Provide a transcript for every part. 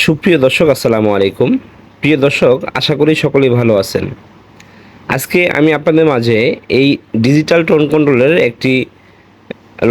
সুপ্রিয় দর্শক, আসসালামু আলাইকুম। প্রিয় দর্শক, আশা করি সকলেই ভালো আছেন। আজকে আমি আপনাদের মাঝে এই ডিজিটাল টোন কন্ট্রোলের একটি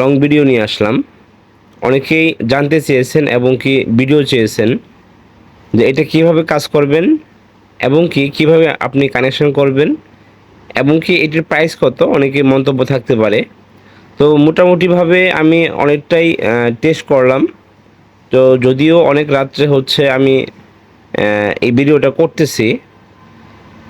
লং ভিডিও নিয়ে আসলাম। অনেকেই জানতে চেয়েছেন এবং কি ভিডিও চেয়েছেন যে এটা কীভাবে কাজ করবেন এবং কি কীভাবে আপনি কানেকশন করবেন এবং কি এটির প্রাইস কত? অনেকে মন্তব্য থাকতে পারে। তো মোটামুটিভাবে আমি অনেকটাই টেস্ট করলাম। তো যদিও অনেক রাত্রে হচ্ছে আমি এই ভিডিওটা করতেছি।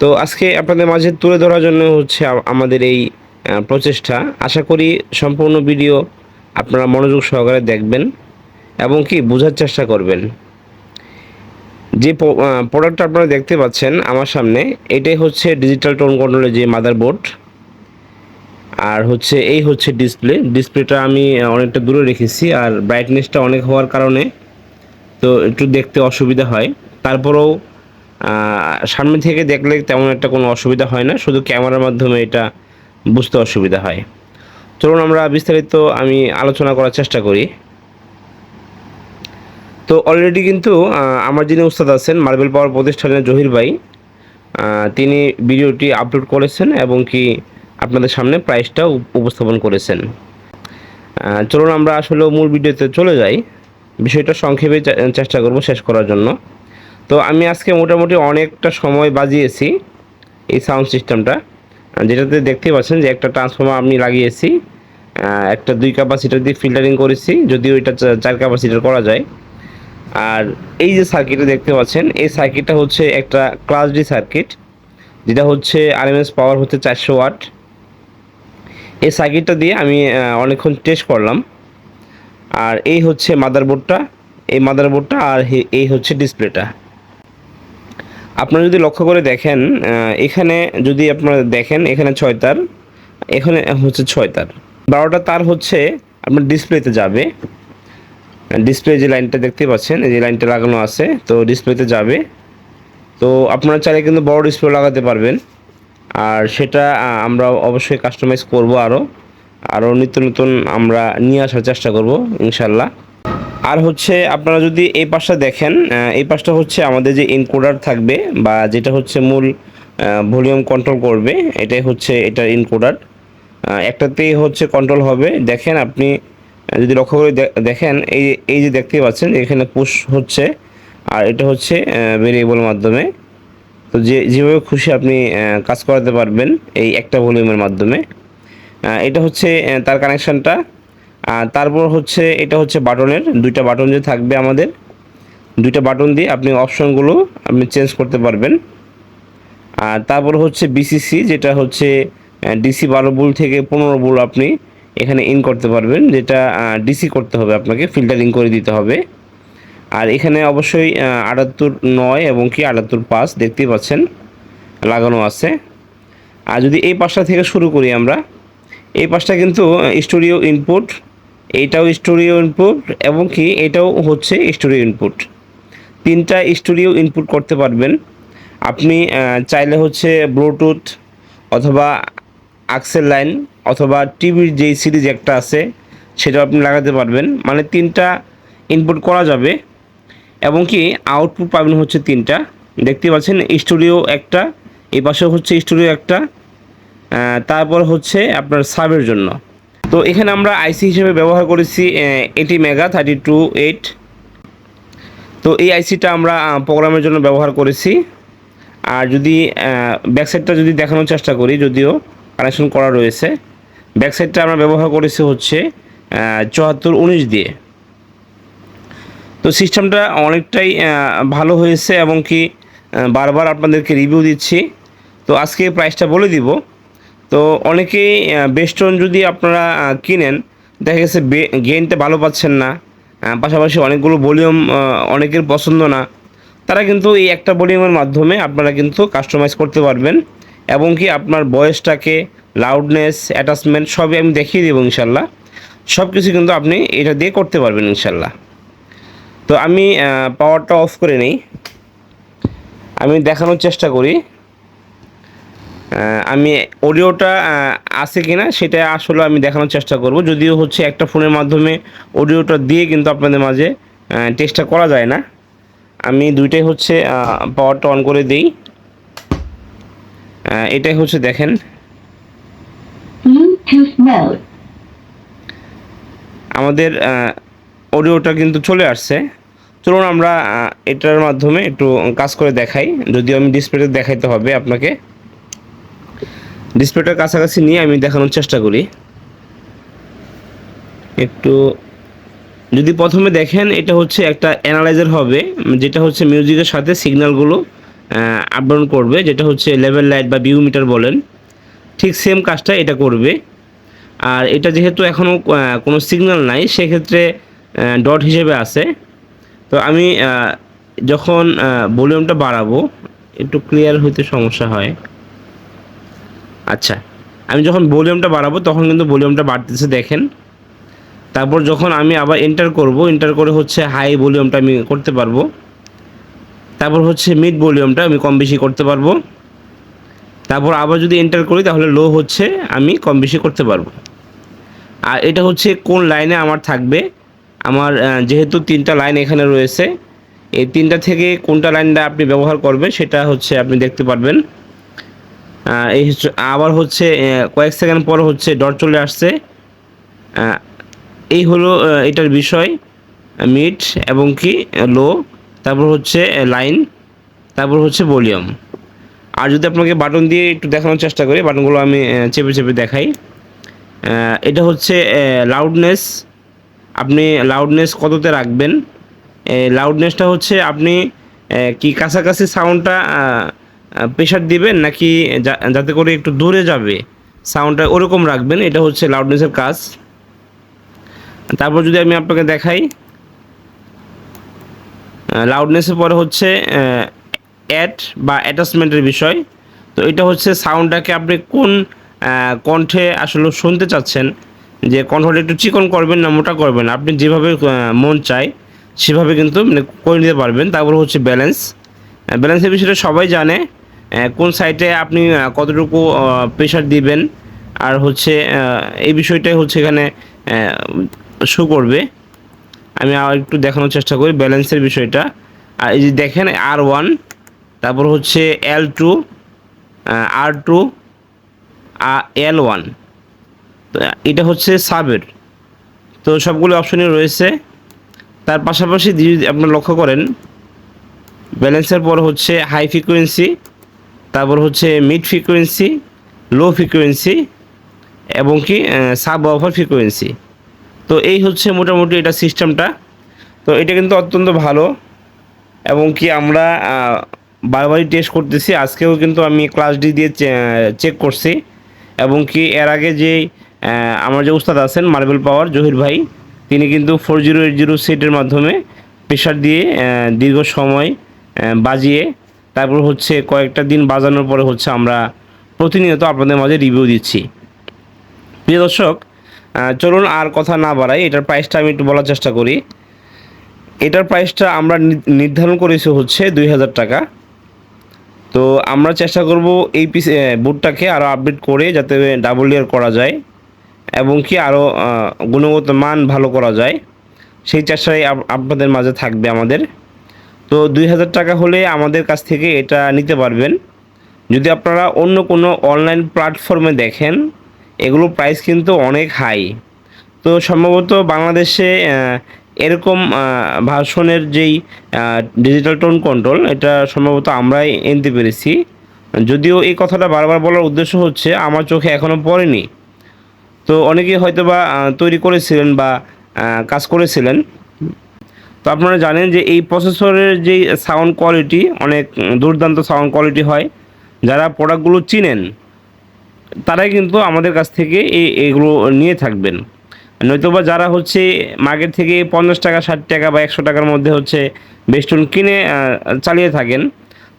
তো আজকে আপনাদের মাঝে তুলে ধরার জন্য হচ্ছে আমাদের এই প্রচেষ্টা। আশা করি সম্পূর্ণ ভিডিও আপনারা মনোযোগ সহকারে দেখবেন এবং কি বোঝার চেষ্টা করবেন। যে প্রোডাক্টটা আপনারা দেখতে পাচ্ছেন আমার সামনে, এটাই হচ্ছে ডিজিটাল টোন কন্ট্রোলের যে মাদারবোর্ড আর হচ্ছে এই হচ্ছে ডিসপ্লে ডিসপ্লেটা আমি অনেকটা দূরে রেখেছি আর ব্রাইটনেসটা অনেক হওয়ার কারণে তো একটু দেখতে অসুবিধা হয়। তারপরেও সামনে থেকে দেখলে তেমন একটা কোনো অসুবিধা হয় না, শুধু ক্যামেরার মাধ্যমে এটা বুঝতে অসুবিধা হয়। চলুন আমরা বিস্তারিত আমি আলোচনা করার চেষ্টা করি। তো অলরেডি কিন্তু আমার যিনি উস্তাদ আছেন মার্বেল পাওয়ার প্রতিষ্ঠানের জহির ভাই তিনি ভিডিওটি আপলোড করেছেন এবং কি আপনাদের সামনে প্রাইসটা উপ- উপস্থাপন করেছেন। চলুন আমরা আসলে মূল ভিডিওতে চলে যাই। বিষয়টা সংক্ষেপে চেষ্টা করব শেষ করার জন্য। তো আমি আজকে মোটামুটি অনেকটা সময় বাজিয়েছি এই সাউন্ড সিস্টেমটা যেটাতে দেখতে পাচ্ছেন যে একটা ট্রান্সফর্মার আমি লাগিয়েছি। একটা দুই ক্যাপাসিটার দিয়ে ফিল্টারিং করেছি, যদিও এটা চার ক্যাপাসিটার করা যায়। আর এই যে সার্কিটটা দেখতে পাচ্ছেন, এই সার্কিটটা হচ্ছে একটা ক্লাস ডি সার্কিট যেটা হচ্ছে আরএমএস পাওয়ার হচ্ছে চারশো ওয়াট এই সার্কিটটা দিয়ে আমি অনেকক্ষণ টেস্ট করলাম। আর এই হচ্ছে মাদারবোর্ডটা এই মাদারবোর্ডটা আর এই হচ্ছে ডিসপ্লেটা আপনারা যদি লক্ষ্য করে দেখেন এখানে যদি আপনারা দেখেন, এখানে ছয় তার, এখানে হচ্ছে ছয় তার। বারোটা তার হচ্ছে আপনার ডিসপ্লেতে যাবে। ডিসপ্লে যে লাইনটা দেখতে পাচ্ছেন, এই যে লাইনটা লাগানো আছে, তো ডিসপ্লেতে যাবে। তো আপনারা চাইলে কিন্তু বড় ডিসপ্লে লাগাতে পারবেন। আর সেটা আমরা অবশ্যই কাস্টমাইজ করব আরও আরও নিত্য নতুন আমরা নিয়ে আসার চেষ্টা করব, ইনশাল্লাহ। আর হচ্ছে, আপনারা যদি এই পাশটা দেখেন এই পাশটা হচ্ছে আমাদের যে ইনকোডার থাকবে বা যেটা হচ্ছে মূল ভলিউম কন্ট্রোল করবে, এটাই হচ্ছে এটার ইনকোডার একটাতেই হচ্ছে কন্ট্রোল হবে। দেখেন আপনি যদি লক্ষ্য করে দেখেন, এই এই যে দেখতে পাচ্ছেন, এখানে পুশ হচ্ছে, আর এটা হচ্ছে ভেরিয়েবল মাধ্যমে। তো যে, যেভাবে খুশি আপনি কাজ করাতে পারবেন এই একটা ভলিউমের মাধ্যমে। এটা হচ্ছে তার কানেকশানটা তারপর হচ্ছে, এটা হচ্ছে বাটনের। দুইটা বাটন যে থাকবে আমাদের, দুইটা বাটন দিয়ে আপনি অপশনগুলো আপনি চেঞ্জ করতে পারবেন। আর তারপর হচ্ছে বিসিসি যেটা হচ্ছে ডিসি বারো বুল থেকে পনেরো বুল আপনি এখানে ইন করতে পারবেন, যেটা ডিসি করতে হবে আপনাকে ফিল্টারিং করে দিতে হবে। আর এখানে অবশ্যই আটাত্তর নয় এবং কি আটাত্তর পাঁচ দেখতেই পাচ্ছেন, লাগানো আছে। আর যদি এই পাশটা থেকে শুরু করি আমরা, এই পাশটা কিন্তু স্টুডিও ইনপুট, এইটাও স্টুডিও ইনপুট এবং কি এটাও হচ্ছে স্টুডিও ইনপুট। তিনটা স্টুডিও ইনপুট করতে পারবেন। আপনি চাইলে হচ্ছে ব্লুটুথ অথবা আক্সেল লাইন অথবা টিভির যেই সিরিজ একটা আছে, সেটাও আপনি লাগাতে পারবেন। মানে তিনটা ইনপুট করা যাবে। এবং কি আউটপুট পাবেন হচ্ছে তিনটা। দেখতে পাচ্ছেন স্টুডিও একটা, এই পাশে হচ্ছে স্টুডিও একটা তারপর হচ্ছে আপনার সাবের জন্য। তো এখানে আমরা আইসি হিসেবে ব্যবহার করেছি এটি মেগা থার্টি টু এইট তো এই আইসিটা আমরা প্রোগ্রামের জন্য ব্যবহার করেছি। আর যদি ব্যাকসাইডটা যদি দেখানোর চেষ্টা করি, যদিও কানেকশন করা রয়েছে ব্যাকসাইডটা আমরা ব্যবহার করেছি হচ্ছে চুয়াত্তর উনিশ দিয়ে। তো সিস্টেমটা অনেকটাই ভালো হয়েছে এবং কি বারবার আপনাদেরকে রিভিউ দিচ্ছি। তো আজকে প্রাইসটা বলে দিব। তো অনেকেই বেস্টন যদি আপনারা কিনেন, দেখা গেছে গেইনটা ভালো পাচ্ছেন না। পাশাপাশি অনেকগুলো ভলিউম অনেকের পছন্দ না। তারা কিন্তু এই একটা ভলিউমের মাধ্যমে আপনারা কিন্তু কাস্টমাইজ করতে পারবেন এবং কি আপনার বয়সটাকে লাউডনেস অ্যাটাচমেন্ট সবই আমি দেখিয়ে দেবো ইনশাল্লাহ। সব কিছু কিন্তু আপনি এটা দিয়ে করতে পারবেন ইনশাল্লাহ। তো আমি পাওয়ারটা অফ করে নেই। আমি দেখানোর চেষ্টা করি। আমি অডিওটা আছে কি না সেটা আসলে আমি দেখানোর চেষ্টা করব। যদিও হচ্ছে একটা ফোনের মাধ্যমে অডিওটা দিয়ে কিন্তু আপনাদের মাঝে টেস্টটা করা যায় না। আমি দুইটাই হচ্ছে পাওয়ারটা অন করে দিই। এটাই হচ্ছে দেখেন। আমাদের অডিওটা কিন্তু চলে আসছে। চলুন আমরা এটার মাধ্যমে একটু কাজ করে দেখাই। যদিও আমি ডিসপ্লেতে দেখাইতে হবে আপনাকে। ডিসপ্লেটার কাছাকাছি নিয়ে আমি দেখানোর চেষ্টা করি। একটু, যদি প্রথমে দেখেন, এটা হচ্ছে একটা অ্যানালাইজার হবে, যেটা হচ্ছে মিউজিকের সাথে সিগন্যালগুলো আপডাউন করবে, যেটা হচ্ছে লেভেল লাইট বা বিউ মিটার বলেন। ঠিক সেম কাজটা এটা করবে। আর এটা যেহেতু এখনও কোনো সিগন্যাল নাই, সেক্ষেত্রে ডট হিসেবে আছে। তো আমি যখন ভলিউমটা বাড়াবো, একটু ক্লিয়ার হইতে সমস্যা হয়। আচ্ছা আমি যখন ভলিউমটা বাড়াবো, তখন কিন্তু ভলিউমটা বাড়তেছে, দেখেন। তারপর যখন আমি আবার এন্টার করব এন্টার করে হচ্ছে হাই ভলিউমটা আমি করতে পারব। তারপর হচ্ছে মিড ভলিউমটা আমি কম বেশি করতে পারব। তারপর আবার যদি এন্টার করি, তাহলে লো হচ্ছে, আমি কম বেশি করতে পারব। আর এটা হচ্ছে কোন লাইনে আমার থাকবে? আমার যেহেতু তিনটা লাইন এখানে রয়েছে, এই তিনটা থেকে কোনটা লাইনটা আপনি ব্যবহার করবেন সেটা হচ্ছে আপনি দেখতে পারবেন। এই আবার হচ্ছে কয়েক সেকেন্ড পর হচ্ছে ডট চলে আসছে। এই হলো এটার বিষয়, মিড এবং কি, লো, তারপর হচ্ছে লাইন, তারপর হচ্ছে ভলিউম। আর যদি আপনাকে বাটন দিয়ে একটু দেখানোর চেষ্টা করি, বাটনগুলো আমি চেপে চেপে দেখাই। এটা হচ্ছে লাউডনেস আপনি লাউডনেস কততে রাখবেন? লাউডনেসটা হচ্ছে আপনি কি কাছাকাছি সাউন্ডটা প্রেশার দিবেন নাকি যাতে করে একটু দূরে যাবে? সাউন্ডটা ওরকম রাখবেন, এটা হচ্ছে লাউডনেসের কাজ। তারপর যদি আমি আপনাকে দেখাই লাউডনেসের পরে হচ্ছে অ্যাড বা অ্যাটাচমেন্টের বিষয়। তো এটা হচ্ছে সাউন্ডটাকে আপনি কোন কণ্ঠে আসলে শুনতে চাচ্ছেন? যে কণ্ঠটা একটু চিকন করবেন না, মোটা করবেন আপনি যেভাবে মন চায়, সেভাবে কিন্তু মানে করে নিতে পারবেন। তারপর হচ্ছে ব্যালেন্স ব্যালেন্সের বিষয়টা সবাই জানে। কোন সাইটে আপনি কতটুকু প্রেশার দিবেন। আর হচ্ছে এই বিষয়টাই হচ্ছে এখানে শো করবে। আমি আর একটু দেখানোর চেষ্টা করি ব্যালেন্সের বিষয়টা। আর এই যে দেখেন আর ওয়ান তারপর হচ্ছে L two R two L one এটা হচ্ছে সাবের। তো সবগুলো অপশনই রয়েছে। তার পাশাপাশি যদি আপনার লক্ষ্য করেন ব্যালেন্সের পর হচ্ছে হাই ফ্রিকোয়েন্সি তারপর হচ্ছে মিড ফ্রিকোয়েন্সি লো ফ্রিকোয়েন্সি এবং কি সাব অফার ফ্রিকোয়েন্সি তো এই হচ্ছে মোটামুটি এটা সিস্টেমটা তো এটা কিন্তু অত্যন্ত ভালো এবং কি আমরা বারবারই টেস্ট করতেছি। আজকেও কিন্তু আমি ক্লাস ডি দিয়ে চেক করছি এবং কি এর আগে যে আহ, আমার যে উস্তাদ আছেন মার্বেল পাওয়ার জহির ভাই, তিনি কিন্তু ফোর জিরো এইট জিরো সেটের মাধ্যমে প্রেশার দিয়ে দীর্ঘ সময় বাজিয়ে, তারপর হচ্ছে কয়েকটা দিন বাজানোর পরে হচ্ছে আমরা প্রতিনিয়ত আপনাদের মাঝে রিভিউ দিচ্ছি। প্রিয় দর্শক চলুন আর কথা না বাড়াই, এটার প্রাইসটা আমি একটু বলার চেষ্টা করি। এটার প্রাইসটা আমরা নির্ধারণ করেছি হচ্ছে দুই হাজার টাকা। তো আমরা চেষ্টা করব এই পিস বুটটাকে আরও আপডেট করে যাতে ডাবল ইয়ার করা যায়। এবং কি আরও গুণগত মান ভালো করা যায়, সেই চেষ্টাই আপনাদের মাঝে থাকবে আমাদের। তো দুই হাজার টাকা হলে আমাদের কাছ থেকে এটা নিতে পারবেন। যদি আপনারা অন্য কোনো অনলাইন প্ল্যাটফর্মে দেখেন, এগুলো প্রাইস কিন্তু অনেক হাই। তো সম্ভবত বাংলাদেশে এরকম ভার্সনের যেই ডিজিটাল টোন কন্ট্রোল এটা সম্ভবত আমরাই এনতে পেরেছি। যদিও এই কথাটা বারবার বলার উদ্দেশ্য হচ্ছে, আমার চোখে এখনও পড়েনি। তো অনেকেই হয়তো বা তৈরি করেছিলেন বা কাজ করেছিলেন। তো আপনারা জানেন যে এই প্রসেসরের যেই সাউন্ড কোয়ালিটি, অনেক দুর্দান্ত সাউন্ড কোয়ালিটি হয়। যারা প্রোডাক্টগুলো চিনেন, তারাই কিন্তু আমাদের কাছ থেকে এই, এগুলো নিয়ে থাকবেন। নয়তোবা যারা হচ্ছে মার্কেট থেকে পঞ্চাশ টাকা, ষাট টাকা বা একশো টাকার মধ্যে হচ্ছে বেস্টন কিনে চালিয়ে থাকেন,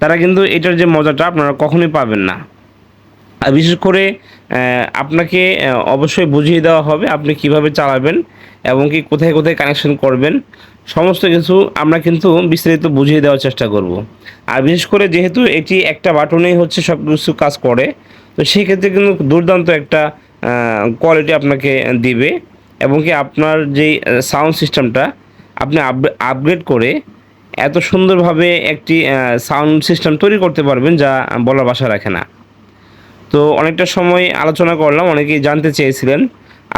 তারা কিন্তু এটার যে মজাটা আপনারা কখনোই পাবেন না। আর বিশেষ করে আপনাকে অবশ্যই বুঝিয়ে দেওয়া হবে আপনি কীভাবে চালাবেন এবং কি কোথায় কোথায় কানেকশন করবেন। সমস্ত কিছু আমরা কিন্তু বিস্তারিত বুঝিয়ে দেওয়ার চেষ্টা করব। আর বিশেষ করে যেহেতু এটি একটা বাটনেই হচ্ছে সব কিছু কাজ করে, তো সেক্ষেত্রে কিন্তু দুর্দান্ত একটা কোয়ালিটি আপনাকে দিবে এবং কি আপনার যেই সাউন্ড সিস্টেমটা আপনি আপগ্রেড করে এত সুন্দরভাবে একটি সাউন্ড সিস্টেম তৈরি করতে পারবেন যা বলার বাসা রাখে না। তো অনেকটা সময় আলোচনা করলাম, অনেকেই জানতে চেয়েছিলেন।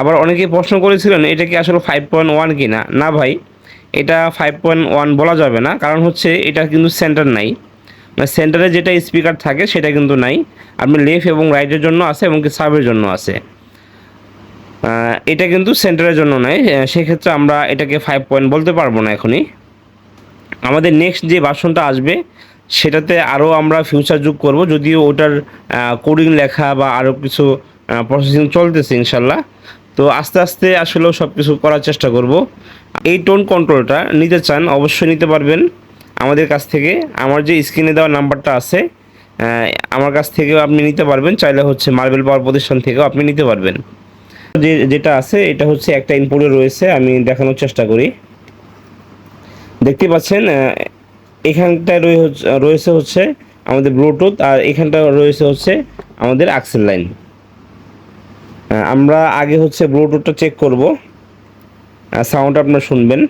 আবার অনেকেই প্রশ্ন করেছিলেন, এটা কি আসলে ফাইভ পয়েন্ট ওয়ান কি না না ভাই, এটা ফাইভ পয়েন্ট ওয়ান বলা যাবে না, কারণ হচ্ছে এটা কিন্তু সেন্টার নাই। মানে সেন্টারে যেটা স্পিকার থাকে, সেটা কিন্তু নাই। আপনি লেফট এবং রাইটের জন্য আছে এবং কি সাবের জন্য আছে। এটা কিন্তু সেন্টারের জন্য নয় সেক্ষেত্রে আমরা এটাকে ফাইভ পয়েন্ট বলতে পারব না এখনই। আমাদের নেক্সট যে ভার্সনটা আসবে সেটাতে আরও আমরা ফিউচার যোগ করব, যদিও ওটার কোডিং লেখা বা আরও কিছু প্রসেসিং চলতেছে ইনশাল্লাহ। তো আস্তে আস্তে আসলেও সব কিছু করার চেষ্টা করব। এই টোন কন্ট্রোলটা নিতে চান, অবশ্যই নিতে পারবেন আমাদের কাছ থেকে। আমার যে স্ক্রিনে দেওয়া নাম্বারটা আছে আমার কাছ থেকেও আপনি নিতে পারবেন, চাইলে হচ্ছে মার্বেল পাওয়ার প্রতিষ্ঠান থেকেও আপনি নিতে পারবেন। যে, যেটা আছে, এটা হচ্ছে একটা ইনপুটে রয়েছে, আমি দেখানোর চেষ্টা করি। দেখতে পাচ্ছেন এখানটায় রয়েছে হচ্ছে আমাদের ব্লুটুথ আর এখানটা রয়েছে হচ্ছে আমাদের আক্সেল লাইন। আমরা আগে হচ্ছে ব্লুটুথটা চেক করব। সাউন্ড আপনারা শুনবেন।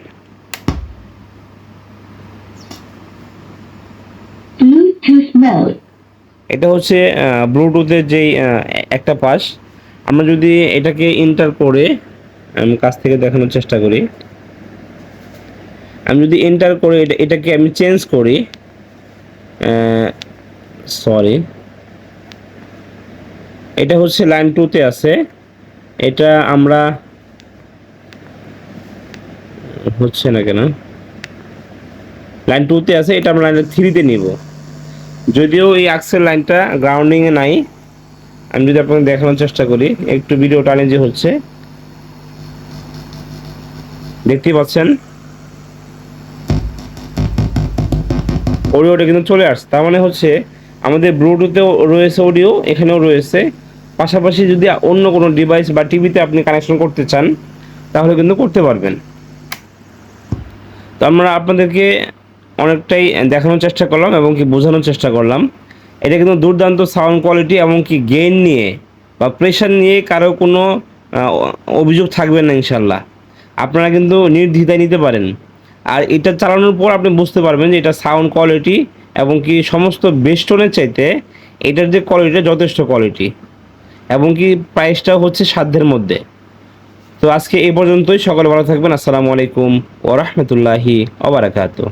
এটা হচ্ছে ব্লুটুথের যেই একটা পাশ। আমরা যদি এটাকে ইন্টার করে আমি কাছ থেকে দেখানোর চেষ্টা করি। আমি যদি এন্টার করে, এটা, এটাকে আমি চেঞ্জ করি সরি এটা হচ্ছে লাইন টুতে আছে, এটা আমরা, হচ্ছে না কেন লাইন টুতে আছে, এটা আমরা লাইন থ্রিতে নিব। যদিও এই আক্সের লাইনটা গ্রাউন্ডিংয়ে নাই, আমি যদি আপনাকে দেখানোর চেষ্টা করি, একটু ভিডিও টানে যে হচ্ছে দেখতেই পাচ্ছেন? অডিওটা কিন্তু চলে আসছে। তার মানে হচ্ছে আমাদের ব্লুটুথেও রয়েছে অডিও, এখানেও রয়েছে। পাশাপাশি যদি অন্য কোনো ডিভাইস বা টিভিতে আপনি কানেকশন করতে চান, তাহলে কিন্তু করতে পারবেন। তো আমরা আপনাদেরকে অনেকটাই দেখানোর চেষ্টা করলাম এবং কি বোঝানোর চেষ্টা করলাম। এটা কিন্তু দুর্দান্ত সাউন্ড কোয়ালিটি এবং কি গেইন নিয়ে বা প্রেশার নিয়ে কারও কোনো অভিযোগ থাকবে না ইনশাল্লাহ আপনারা কিন্তু নির্দ্বিধায় নিতে পারেন। আর এটা চালানোর পর আপনি বুঝতে পারবেন যে এটা সাউন্ড কোয়ালিটি এবং কি সমস্ত বেস্টনের চাইতে এটার যে কোয়ালিটি যথেষ্ট কোয়ালিটি এবং কি প্রাইসটাও হচ্ছে সাধ্যের মধ্যে। তো আজকে এই পর্যন্তই, সকলে ভালো থাকবেন, আসসালামু আলাইকুম ওরহমতুল্লাহি ওবরাকাতু